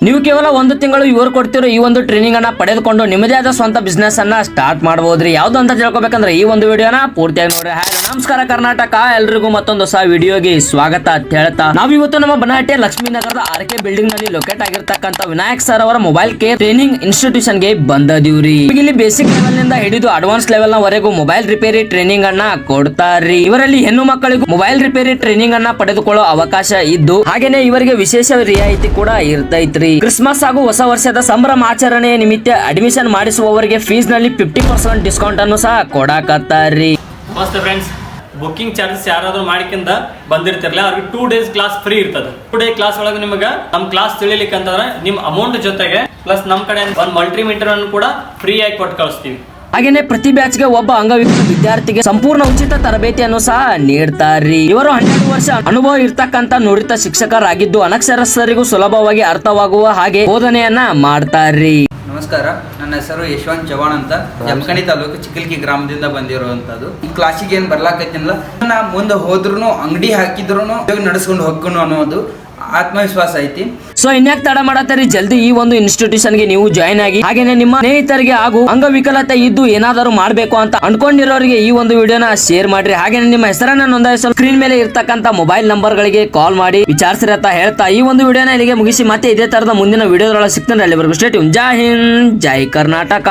ನೀವು ಕೇವಲ ಒಂದು ತಿಂಗಳು ಇವರು ಕೊಡ್ತಿರೋ ಈ ಒಂದು ಟ್ರೈನಿಂಗ್ ಅನ್ನ ಪಡೆದುಕೊಂಡು ನಿಮ್ಮದೇ ಆದ ಸ್ವಂತ ಬಿಸ್ನೆಸ್ ಅನ್ನ ಸ್ಟಾರ್ಟ್ ಮಾಡಬಹುದ್ರಿ ಯಾವ್ದು ಅಂತ ತಿಳ್ಕೊಬೇಕಂದ್ರೆ ಈ ಒಂದು ವಿಡಿಯೋನ ಪೂರ್ತಿಯಾಗಿ ನೋಡಿ ಹಾಯ್ ನಮಸ್ಕಾರ ಕರ್ನಾಟಕ, ಎಲ್ರಿಗೂ ಮತ್ತೊಂದು ಹೊಸ ವಿಡಿಯೋಗೆ ಸ್ವಾಗತ ಅಂತ ಹೇಳ್ತಾ. ನಾವಿವತ್ತು ನಮ್ಮ ಬನಾಟೆ ಲಕ್ಷ್ಮೀ ನಗರದ ಆರ್ ಕೆ ಬಿಲ್ಡಿಂಗ್ನಲ್ಲಿ ಲೊಕೇಟ್ ಆಗಿರ್ತಕ್ಕಂಥ ವಿನಾಯಕ್ ಸರ್ ಅವರ ಮೊಬೈಲ್ ಕೇರ್ ಟ್ರೈನಿಂಗ್ ಇನ್ಸ್ಟಿಟ್ಯೂಷನ್ಗೆ ಬಂದದೀವ್ರಿ ಇಲ್ಲಿ ಬೇಸಿಕ್ ಲೆವೆಲ್ನಿಂದ ಹಿಡಿದು ಅಡ್ವಾನ್ಸ್ ಲೆವೆಲ್ ವರೆಗೂ ಮೊಬೈಲ್ ರಿಪೇರಿ ಟ್ರೈನಿಂಗ್ ಅನ್ನ ಕೊಡ್ತಾರ್ರಿ. ಇವರಲ್ಲಿ ಹೆಣ್ಣು ಮಕ್ಕಳಿಗೂ ಮೊಬೈಲ್ ರಿಪೇರಿ ಟ್ರೈನಿಂಗ್ ಅನ್ನ ಪಡೆದುಕೊಳ್ಳೋ ಅವಕಾಶ ಇದ್ದು, ಹಾಗೇನೆ ಇವರಿಗೆ ವಿಶೇಷ ರಿಯಾಯಿತಿ ಕೂಡ ಇರ್ತೈತ್ರಿ. ಕ್ರಿಸ್ಮಸ್ ಹಾಗೂ ಹೊಸ ವರ್ಷದ ಸಂಭ್ರಮ ಆಚರಣೆಯ ನಿಮಿತ್ತ ಅಡ್ಮಿಷನ್ ಮಾಡಿಸುವವರಿಗೆ ಫೀಸ್ನಲ್ಲಿ ಫಿಫ್ಟಿ ಪರ್ಸೆಂಟ್ ಡಿಸ್ಕೌಂಟ್ ಅನ್ನು ಸಹ ಕೊಡಕತ್ತಾರ್ರಿ. ನಮಸ್ತೆ ಫ್ರೆಂಡ್ಸ್ ಬುಕ್ಕಿಂಗ್ ಚಾರ್ಜಸ್ ಯಾರಾದ್ರೂ ಮಾಡಿಕಿಂದ ಬಂದಿರ್ತಿರಲ್ಲ ಅವ್ರಿಗೆ ಟೂ ಡೇಸ್ ಕ್ಲಾಸ್ ಫ್ರೀ ಇರ್ತದ. ಟೂ ಡೇ ಕ್ಲಾಸ್ ಒಳಗೆ ನಿಮಗೆ ನಮ್ಮ ಕ್ಲಾಸ್ ತಿಳಿಲಿಕ್ಕೆ ಅಂತಂದ್ರೆ ನಿಮ್ಮ ಅಮೌಂಟ್ ಜೊತೆಗೆ ಪ್ಲಸ್ ನಮ್ಮ ಕಡೆ ಒಂದು ಮಲ್ಟಿಮೀಟರ್ ಅನ್ನು ಕೂಡ ಫ್ರೀ ಆಗಿ ಕೊಟ್ಟು ಕಳಿಸ್ತೀವಿ. ಹಾಗೇನೆ ಪ್ರತಿ ಬ್ಯಾಚ್ಗೆ ಒಬ್ಬ ಅಂಗವಿಕಲ ವಿದ್ಯಾರ್ಥಿಗೆ ಸಂಪೂರ್ಣ ಉಚಿತ ತರಬೇತಿಯನ್ನು ಸಹ ನೀಡ್ತಾರ್ರಿ ಇವರು ಹನ್ನೆರಡು ವರ್ಷ ಅನುಭವ ಇರ್ತಕ್ಕಂತ ನುರಿತ ಶಿಕ್ಷಕರಾಗಿದ್ದು ಅನಕ್ಷರಸ್ಥರಿಗೂ ಸುಲಭವಾಗಿ ಅರ್ಥವಾಗುವ ಹಾಗೆ ಬೋಧನೆಯನ್ನ ಮಾಡ್ತಾರ್ರಿ ನಮಸ್ಕಾರ. ನನ್ನ ಹೆಸರು ಯಶವಂತ್ ಚವಾಣ್ ಅಂತ. ಜಮಖಂಡಿ ತಾಲೂಕು ಚಿಕ್ಕಲ್ಕಿ ಗ್ರಾಮದಿಂದ ಬಂದಿರುವಂತದ್ದು. ಈ ಕ್ಲಾಸಿಗೆ ಏನ್ ಬರ್ಲಾಕತ್ತಿನಲ್ಲ ನಾ ಮುಂದೆ ಹೋದ್ರು ಅಂಗಡಿ ಹಾಕಿದ್ರು ನಡೆಸ್ಕೊಂಡು ಹೋಗ್ಕೊಂಡು ಅನ್ನೋದು ಆತ್ಮವಿಶ್ವಾಸ ಐತಿ. ಸೊ ಇನ್ಯಾಕ್ ತಡ ಮಾಡತ್ತರಿ? ಜಲ್ದಿ ಈ ಒಂದು ಇನ್ಸ್ಟಿಟ್ಯೂಷನ್ಗೆ ನೀವು ಜಾಯ್ನ್ ಆಗಿ. ಹಾಗೇನೆ ನಿಮ್ಮ ಸ್ನೇಹಿತರಿಗೆ ಹಾಗೂ ಅಂಗವಿಕಲತೆ ಇದ್ದು ಏನಾದರೂ ಮಾಡಬೇಕು ಅಂತ ಅನ್ಕೊಂಡಿರೋರಿಗೆ ಈ ಒಂದು ವಿಡಿಯೋನ ಶೇರ್ ಮಾಡ್ರಿ. ಹಾಗೇನೆ ನಿಮ್ಮ ಹೆಸರನ್ನ ನೋಂದಾಯಿಸಲು ಸ್ಕ್ರೀನ್ ಮೇಲೆ ಇರ್ತಕ್ಕಂತ ಮೊಬೈಲ್ ನಂಬರ್ ಗಳಿಗೆ ಕಾಲ್ ಮಾಡಿ ವಿಚಾರಿಸಿರ ಹೇಳ್ತಾ ಈ ಒಂದು ವಿಡಿಯೋನ ಇಲ್ಲಿಗೆ ಮುಗಿಸಿ ಮತ್ತೆ ಇದೇ ತರದ ಮುಂದಿನ ವಿಡಿಯೋದೊಳಗೆ ಸಿಗ್ತಾನೆ ಅಲ್ಲಿವರೆಗೂ. ಸ್ಟೇಟ್ ಜೈ ಹಿಂದ್, ಜೈ ಕರ್ನಾಟಕ.